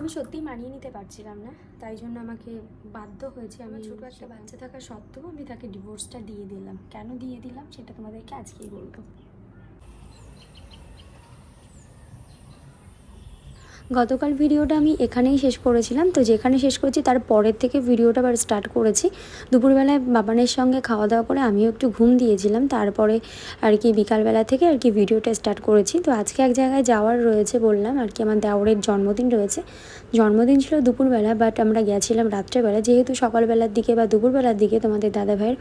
আমি সত্যিই মানিয়ে নিতে পারছিলাম না। তাই জন্য আমাকে বাধ্য হয়েছে আমি ছোটো একটা বাচ্চা থাকা সত্ত্বেও আমি তাকে ডিভোর্সটা দিয়ে দিলাম। কেন দিয়ে দিলাম সেটা তোমাদেরকে আজকেই বলব। গতকাল ভিডিওটা আমি এখানেই শেষ করেছিলাম। তো যেখানে শেষ করেছি, তার পরের থেকে ভিডিওটা আবার স্টার্ট করেছি। দুপুরবেলায় বাবানের সঙ্গে খাওয়া দাওয়া করে আমিও একটু ঘুম দিয়েছিলাম। তারপরে আর কি বিকালবেলা থেকে আর কি ভিডিওটা স্টার্ট করেছি। তো আজকে এক জায়গায় যাওয়ার রয়েছে বললাম, আর কি আমার দেওরের জন্মদিন রয়েছে। জন্মদিন ছিল দুপুরবেলা বাট আমরা গেছিলাম রাত্রেবেলা। যেহেতু সকালবেলার দিকে বা দুপুরবেলার দিকে তোমাদের দাদা ভাইয়ের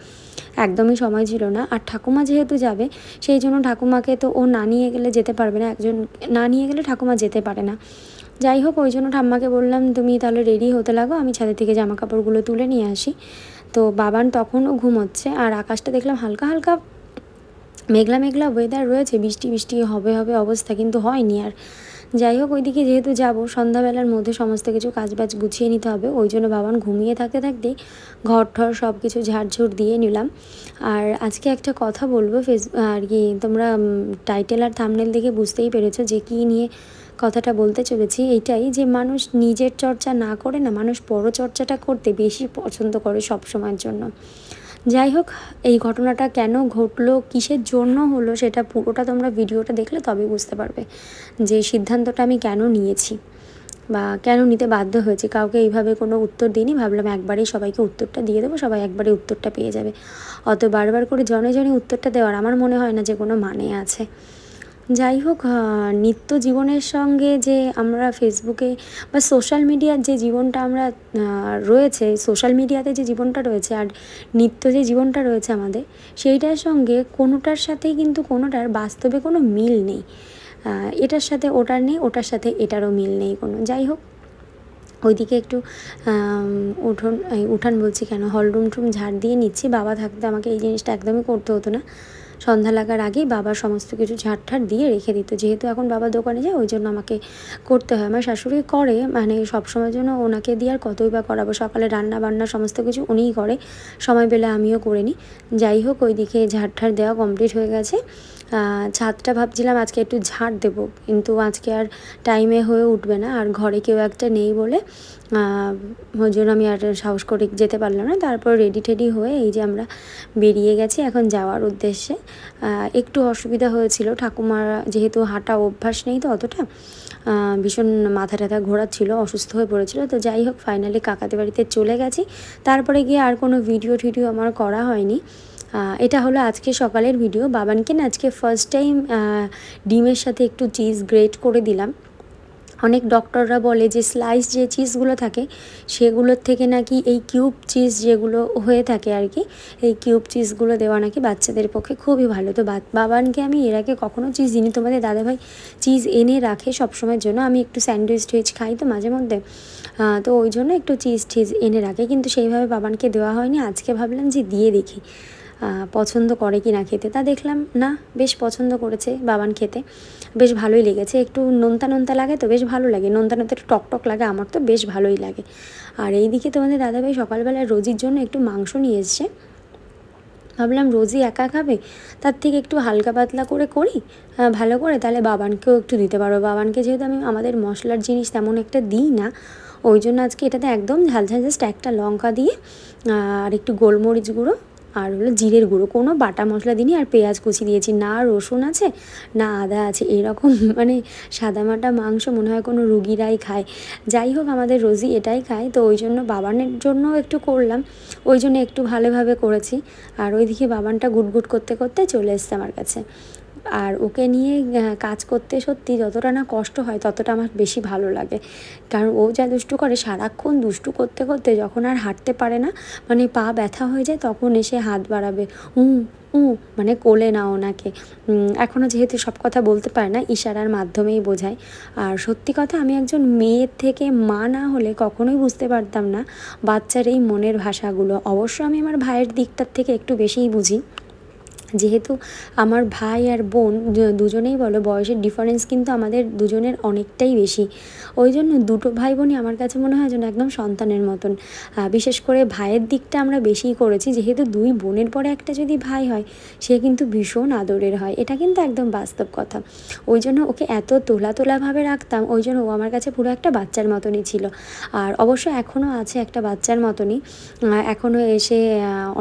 একদমই সময় ছিল না। আর ঠাকুমা যেহেতু যাবে, সেই জন্য ঠাকুমাকে তো ও না নিয়ে গেলে যেতে পারবে না। একজন না নিয়ে গেলে ঠাকুমা যেতে পারে না। যাই হোক ওই জন্য ঠাম্মাকে বললাম, তুমি তাহলে রেডি হতে লাগো, আমি ছাদের থেকে জামা কাপড়গুলো তুলে নিয়ে আসি। তো বাবান তখনও ঘুমোচ্ছে আর আকাশটা দেখলাম হালকা হালকা মেঘলা মেঘলা ওয়েদার রয়েছে, বৃষ্টি বৃষ্টি হবে হবে অবস্থা কিন্তু হয়নি আর। যাই হোক ওইদিকে যেহেতু যাব, সন্ধ্যাবেলার মধ্যে সমস্ত কিছু কাজবাজ গুছিয়ে নিতে হবে, ওই জন্য বাবান ঘুমিয়ে থাকতে থাকতেই ঘর ঠর সব কিছু ঝাড়ঝুড় দিয়ে নিলাম। আর আজকে একটা কথা বলব, ফেস আর কি তোমরা টাইটেল আর থামনেল দেখে বুঝতেই পেরেছ যে কী নিয়ে কথাটা বলতে চলেছি এইটাই যে মানুষ নিজের চর্চা না করে না, মানুষ পরচর্চাটা করতে বেশি পছন্দ করে সব সময়ের জন্য। যাই হোক, এই ঘটনাটা কেন ঘটলো, কিসের জন্য হলো সেটা পুরোটা তোমরা ভিডিওটা দেখলে তবেই বুঝতে পারবে যে সিদ্ধান্তটা আমি কেন নিয়েছি বা কেন নিতে বাধ্য হয়েছি। কাউকে এইভাবে কোনো উত্তর দিইনি, ভাবলাম একবারেই সবাইকে উত্তরটা দিয়ে দেবো, সবাই একবারে উত্তরটা পেয়ে যাবে। অত বারবার করে জনে জনে উত্তরটা দেওয়ার আমার মনে হয় না যে কোনো মানে আছে। যাই হোক নিত্য জীবনের সঙ্গে যে আমরা ফেসবুকে বা সোশ্যাল মিডিয়ার যে জীবনটা আমরা রয়েছে সোশ্যাল মিডিয়াতে যে জীবনটা রয়েছে আর নিত্য যে জীবনটা রয়েছে আমাদের, সেইটার সঙ্গে কোনোটার সাথেই কিন্তু কোনোটার বাস্তবে কোনো মিল নেই। এটার সাথে ওটার নেই, ওটার সাথে এটারও মিল নেই কোনো। যাই হোক, ওইদিকে একটু উঠোন উঠান বলছি কেন হলরুম টুম ঝাড় দিয়ে নিচ্ছি, বাবা থাকতে আমাকে এই জিনিসটা একদমই করতে হতো না। সন্ধ্যা লাগার আগেই বাবা সমস্ত কিছু ঝাড় ঠাড় দিয়ে রেখে দিত। যেহেতু এখন বাবা দোকানে যায়, ওই জন্য আমাকে করতে হয়। আমার শাশুড়ি করে মানে সবসময়ের জন্য ওনাকে দিয়ে আর কতই বা করাবো। সকালে রান্না বান্না সমস্ত কিছু উনিই করে। সময় পেলে আমিও করে নিই। যাই হোক, ওইদিকে ঝাড় ঠাড় দেওয়া কমপ্লিট হয়ে গেছে। ছাদটা ভাবছিলাম আজকে একটু ঝাড় দেবো, কিন্তু আজকে আর টাইমে হয়ে উঠবে না, আর ঘরে কেউ একটা নেই বলে ওই জন্য আমি আর সাহস করে যেতে পারলাম না। তারপর রেডি টেডি হয়ে এই যে আমরা বেরিয়ে গেছি এখন যাওয়ার উদ্দেশ্যে। একটু অসুবিধা হয়েছিল ঠাকুমার যেহেতু হাঁটা অভ্যাস নেই তো অতটা ভীষণ মাথা টাথা ঘোরাচ্ছিল, অসুস্থ হয়ে পড়েছিল। তো যাই হোক ফাইনালি কাকাতে বাড়িতে চলে গেছি। তারপরে গিয়ে আর কোনো ভিডিও টিডিও আমার করা হয়নি। এটা হলো আজকে সকালের ভিডিও বাবানকে না আজকে ফার্স্ট টাইম ডিমের সাথে একটু চিজ গ্রেট করে দিলাম। অনেক ডক্টররা বলে যে স্লাইস যে চিজগুলো থাকে, সেগুলোর থেকে নাকি এই কিউব চিজ যেগুলো হয়ে থাকে আর কি, এই কিউব চিজগুলো দেওয়া নাকি বাচ্চাদের পক্ষে খুবই ভালো। তো বাবানকে আমি এর আগে কখনো চিজ দিইনি। তোমাদের দাদাভাই চিজ এনে রাখে সবসময়ের জন্য। আমি একটু স্যান্ডউইচ টুইচ খাই তো মাঝে মধ্যে। তো ওই জন্য একটু চিজ টিজ এনে রাখে। কিন্তু সেইভাবে বাবানকে দেওয়া হয়নি। আজকে ভাবলাম যে দিয়ে দেখি। পছন্দ করে কি না খেতে, তা দেখলাম না, বেশ পছন্দ করেছে বাবান খেতে। বেশ ভালোই লেগেছে, একটু নোনতা নোনতা লাগে তো বেশ ভালো লাগে, নোনতা নোনতা একটু টক টক লাগে, আমার তো বেশ ভালোই লাগে। আর এই এইদিকে তোমাদের দাদাভাই সকালবেলায় রোজির জন্য একটু মাংস নিয়ে এসছে। ভাবলাম রোজই একা খাবে, তার থেকে একটু হালকা পাতলা করে করি ভালো করে, তাহলে বাবানকেও একটু দিতে পারব বাবানকে যেহেতু আমি, আমাদের মশলার জিনিস তেমন একটা দিই না, ওই জন্য আজকে এটাতে একদম ঝাল ঝাল, জাস্ট একটা লঙ্কা দিয়ে আর একটু গোলমরিচ গুঁড়ো আর হলো জিরের গুঁড়ো, কোনো বাটা মশলা দিনই আর পেঁয়াজ কুচি দিয়েছি। না রসুন আছে, না আদা আছে, এরকম মানে সাদামাটা মাংস মনে হয় কোনো রুগীরাই খায়। যাই হোক, আমাদের রোজি এটাই খায়। তো ওই জন্য বাবানের জন্য একটু করলাম, ওই জন্য একটু ভালোভাবে করেছি। আর ওইদিকে বাবানটা গুটগুট করতে করতে চলে এসছে আমার কাছে। আর ওকে নিয়ে কাজ করতে সত্যি যতটা না কষ্ট হয় ততটা আমার বেশি ভালো লাগে। কারণ ও যা দুষ্টু করে, সারাক্ষণ দুষ্টু করতে করতে যখন আর হাঁটতে পারে না মানে পা ব্যথা হয়ে যায়, তখন এসে হাত বাড়াবে। উ উ মানে কোলে না ওনাকে। এখনও যেহেতু সব কথা বলতে পারে না, ইশারার মাধ্যমেই বোঝায়। আর সত্যি কথা, আমি একজন মেয়ের থেকে মা না হলে কখনোই বুঝতে পারতাম না বাচ্চার এই মনের ভাষাগুলো। অবশ্য আমি আমার ভাইয়ের দিকটার থেকে একটু বেশিই বুঝি। যেহেতু আমার ভাই আর বোন দুজনেই বলো, বয়সের ডিফারেন্স কিন্তু আমাদের দুজনের অনেকটাই বেশি। ওই জন্য দুটো ভাই বোনই আমার কাছে মনে হয় যেন একদম সন্তানের মতন। বিশেষ করে ভাইয়ের দিকটা আমরা বেশিই করেছি, যেহেতু দুই বোনের পরে একটা যদি ভাই হয়, সে কিন্তু ভীষণ আদরের হয়। এটা কিন্তু একদম বাস্তব কথা। ওই জন্য ওকে এত তোলা তোলাভাবে রাখতাম, ওই জন্য ও আমার কাছে পুরো একটা বাচ্চার মতনই ছিল। আর অবশ্য এখনও আছে একটা বাচ্চার মতনই। এখনও এসে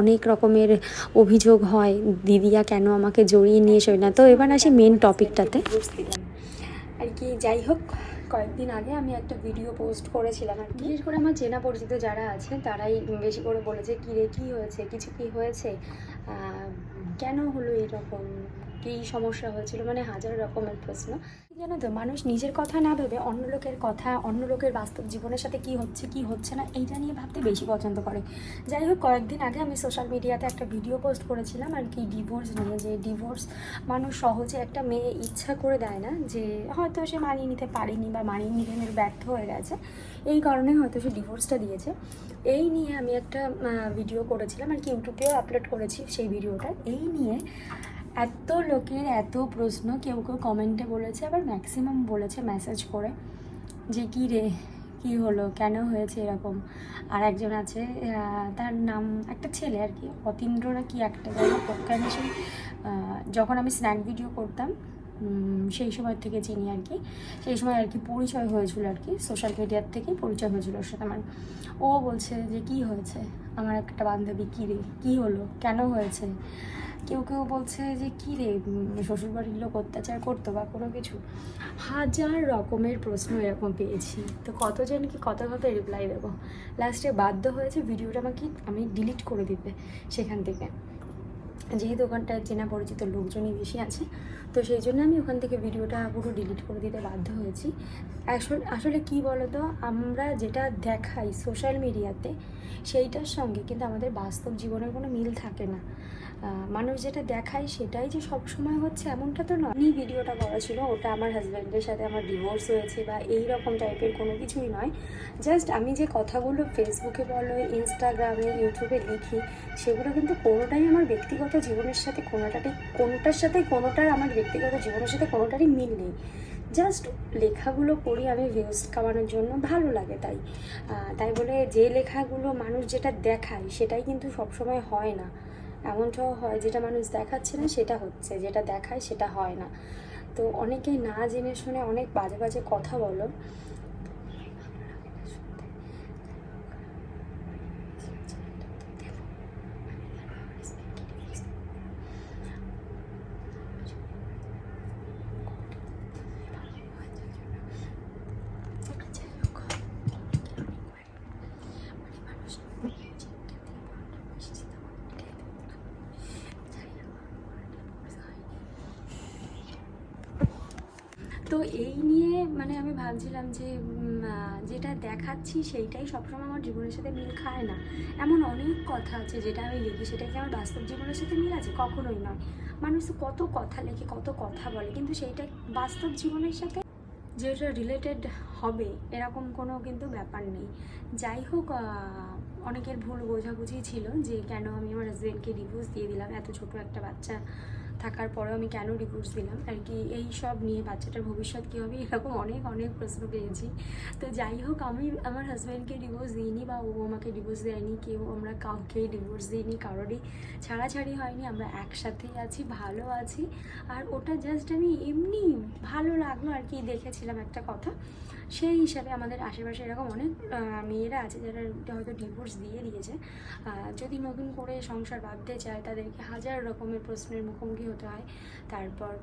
অনেক রকমের অভিযোগ হয় দিদিয়া কেন আমাকে জড়িয়ে নিয়ে শোয় না? তো এবার আসি মেন টপিকটাতে আর কি, যাই হোক, কয়েকদিন আগে আমি একটা ভিডিও পোস্ট করেছিলাম আর বিশেষ করে আমার চেনা পরিচিত যারা আছে, তারাই বেশি করে বলেছে কী রে কী হয়েছে? কিছু কি হয়েছে? কেন হলো এইরকম কী সমস্যা হয়েছিল? মানে হাজার রকমের প্রশ্ন। জানো তো, মানুষ নিজের কথা না ভেবে অন্য লোকের কথা, অন্য লোকের বাস্তব জীবনের সাথে কি হচ্ছে কি হচ্ছে না, এইটা নিয়ে ভাবতে বেশি পছন্দ করে। যাই হোক, কয়েকদিন আগে আমি সোশ্যাল মিডিয়াতে একটা ভিডিও পোস্ট করেছিলাম, আর কি ডিভোর্স নিয়ে, যে ডিভোর্স মানুষ সহজে একটা মেয়ে ইচ্ছা করে দেয় না, যে হয়তো সে মানিয়ে নিতে পারেনি বা মানিয়ে নিতে ব্যর্থ হয়ে গেছে। এই কারণে হয়তো সে ডিভোর্সটা দিয়েছে। এই নিয়ে আমি একটা ভিডিও করেছিলাম, আর কি ইউটিউবেও আপলোড করেছি সেই ভিডিওটা এই নিয়ে এত লোকের এত প্রশ্ন, কেউ কেউ কমেন্টে বলেছে, আবার ম্যাক্সিমাম বলেছে মেসেজ করে যে, কী রে, কী হলো? কেন হয়েছে এরকম? আর একজন আছে তার নাম একটা ছেলে আর কি, অতীন্দ্র না কি একটা যেন যখন আমি স্ন্যাক ভিডিও করতাম সেই সময় থেকে চিনি আর কি, সেই সময় আর কি পরিচয় হয়েছিল আর কি সোশ্যাল মিডিয়ার থেকেই পরিচয় হয়েছিল ওর সাথে আমার। ও বলছে যে, কি হয়েছে? আমার একটা বান্ধবী কী রে? কী হলো? কেন হয়েছে? কেউ কেউ বলছে যে, কী রে? শ্বশুরবাড়ির লোক অত্যাচার করতো বা কোনো কিছু? হাজার রকমের প্রশ্ন এরকম পেয়েছি। তো কতজনকে কতভাবে রিপ্লাই দেবো? লাস্টে বাধ্য হয়েছে ভিডিওটা আমাকে, আমি ডিলিট করে দিতে, সেখান থেকে। যেহেতু ওখানটায় চেনা পরিচিত লোকজনই বেশি আছে, তো সেই জন্য আমি ওখান থেকে ভিডিওটা পুরো ডিলিট করে দিতে বাধ্য হয়েছি। আসলে আসলে কী বলতো, আমরা যেটা দেখাই সোশ্যাল মিডিয়াতে সেইটার সঙ্গে কিন্তু আমাদের বাস্তব জীবনের কোনো মিল থাকে না। মানুষ যেটা দেখায় সেটাই যে সব সময় হচ্ছে এমনটা তো নয়। এই ভিডিওটা করা ছিল, ওটা আমার হাজব্যান্ডের সাথে আমার ডিভোর্স হয়েছে বা এই রকম টাইপের কোনো কিছুই নয়। জাস্ট আমি যে কথাগুলো ফেসবুকে বলো ইনস্টাগ্রামে ইউটিউবে লিখি, সেগুলো কিন্তু কোনোটাই আমার ব্যক্তিগত জীবনের সাথে কোনোটারই, কোনোটার সাথে কোনোটার আমার ব্যক্তিগত জীবনের সাথে কোনোটারই মিল নেই। জাস্ট লেখাগুলো পড়ি, আমি ভিউজ কামানোর জন্য ভালো লাগে তাই। তাই বলে যে লেখাগুলো মানুষ যেটা দেখায় সেটাই কিন্তু সবসময় হয় না। এমনটাও হয় যেটা মানুষ দেখাচ্ছে না, সেটা হচ্ছে। যেটা দেখায় সেটা হয় না। তো অনেকেই না জেনে শুনে অনেক বাজে বাজে কথা বলো। তো এই নিয়ে মানে আমি ভাবছিলাম যে যেটা দেখাচ্ছি সেইটাই সবসময় আমার জীবনের সাথে মিল খায় না। এমন অনেক কথা আছে যেটা আমি লিখি সেটা কি আমার বাস্তব জীবনের সাথে মিল আছে? কখনোই নয়। মানুষ কত কথা লেখে, কত কথা বলে, কিন্তু সেইটা বাস্তব জীবনের সাথে যেটা রিলেটেড হবে, এরকম কোনো কিন্তু ব্যাপার নেই। যাই হোক অনেকের ভুল বোঝাবুঝি ছিল যে কেন আমি আমার হাজব্যান্ডকে ডিভোর্স দিয়ে দিলাম, এত ছোট একটা বাচ্চা। থাকার পরেও আমি কেন ডিভোর্স দিলাম? আর কি এই সব নিয়ে বাচ্চাটার ভবিষ্যৎ কী হবে এরকম অনেক অনেক প্রশ্ন পেয়েছি। তো যাই হোক, আমি আমার হাজব্যান্ডকে ডিভোর্স দিইনি বা ও আমাকে ডিভোর্স দেয়নি, কেউ আমরা কাউকেই ডিভোর্স দিইনি, কারোরই ছাড়াছাড়ি হয়নি, আমরা একসাথেই আছি, ভালো আছি। আর ওটা জাস্ট আমি এমনি ভালো লাগল আর কি, দেখেছিলাম একটা কথা। সেই হিসাবে আমাদের আশেপাশে এরকম অনেক মেয়েরা আছে যারা হয়তো ডিভোর্স দিয়ে দিয়েছে। যদি নতুন করে সংসার বাঁধতে চায়, তাদেরকে হাজার রকমের প্রশ্নের মুখোমুখি হয়। তারপর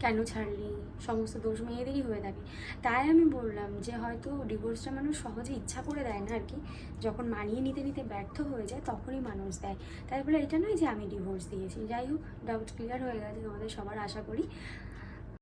কেন ছাড়লি? সমস্ত দোষ মেয়েদেরই হয়ে থাকে। তাই আমি বললাম যে হয়তো ডিভোর্সটা মানুষ সহজে ইচ্ছা করে দেয় না আর কি। যখন মানিয়ে নিতে নিতে ব্যর্থ হয়ে যায়, তখনই মানুষ দেয়। তাই বলে, এটা নয় যে আমি ডিভোর্স দিয়েছি। যাই হোক ডাউট ক্লিয়ার হয়ে গেছে তোমাদের সবার, আশা করি।